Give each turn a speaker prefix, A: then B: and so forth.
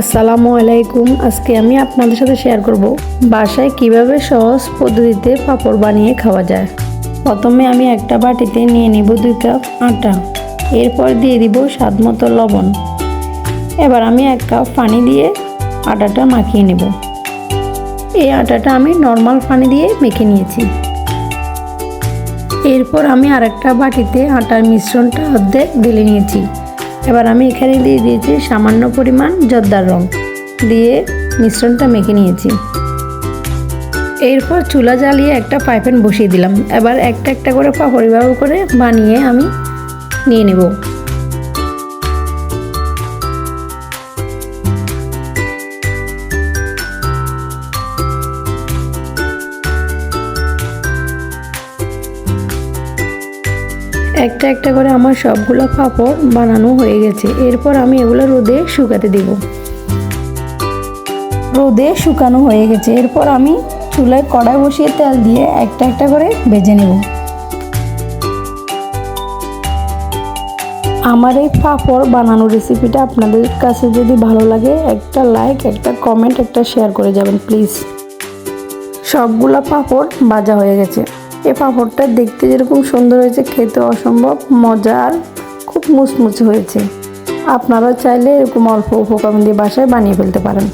A: আসসালামু আলাইকুম। আজকে আমি আপনাদের সাথে শেয়ার করব বাসায় কীভাবে সহজ পদ্ধতিতে পাঁপড় বানিয়ে খাওয়া যায়। প্রথমে আমি একটা বাটিতে নিয়ে নিব দুই কাপ আটা। এরপর দিয়ে দিব স্বাদ মতো লবণ। এবার আমি এক কাপ পানি দিয়ে আটাটা মাখিয়ে নেব। এই আটাটা আমি নর্মাল পানি দিয়ে মেখে নিয়েছি। এরপর আমি আরেকটা বাটিতে আটার মিশ্রণটা অর্ধেক ঢেলে নিয়েছি। এবার আমি এখানে দিয়ে দিয়েছি সামান্য পরিমাণ জর্দার রং। দিয়ে মিশ্রণটা মেখে নিয়েছি। এরপর চুলা জ্বালিয়ে একটা পাইপেন বসিয়ে দিলাম। এবার একটা একটা করে পাপড়ি ব্যবহার করে বানিয়ে আমি নিয়ে নেব। একটা একটা করে আমার সবগুলো পাঁপড় বানানো হয়ে গেছে। এরপর আমি এগুলো রোদে শুকাতে দেব। রোদে শুকানো হয়ে গেছে। এরপর আমি চুলায় কড়াই বসিয়ে তেল দিয়ে একটা একটা করে ভেজে নেব। আমার এই পাঁপড় বানানোর রেসিপিটা আপনাদের কাছে যদি ভালো লাগে, একটা লাইক একটা কমেন্ট একটা শেয়ার করে যাবেন প্লিজ সবগুলা পাঁপড় ভাজা হয়ে গেছে। এই পাঁপড়টা দেখতে যেরকম সুন্দর হয়েছে, খেতে অসম্ভব, মজার, খুব মুচমুচে হয়েছে। আপনারা চাইলে এরকম অল্প উপকরণ দিয়ে বাসায় বানিয়ে ফেলতে পারেন।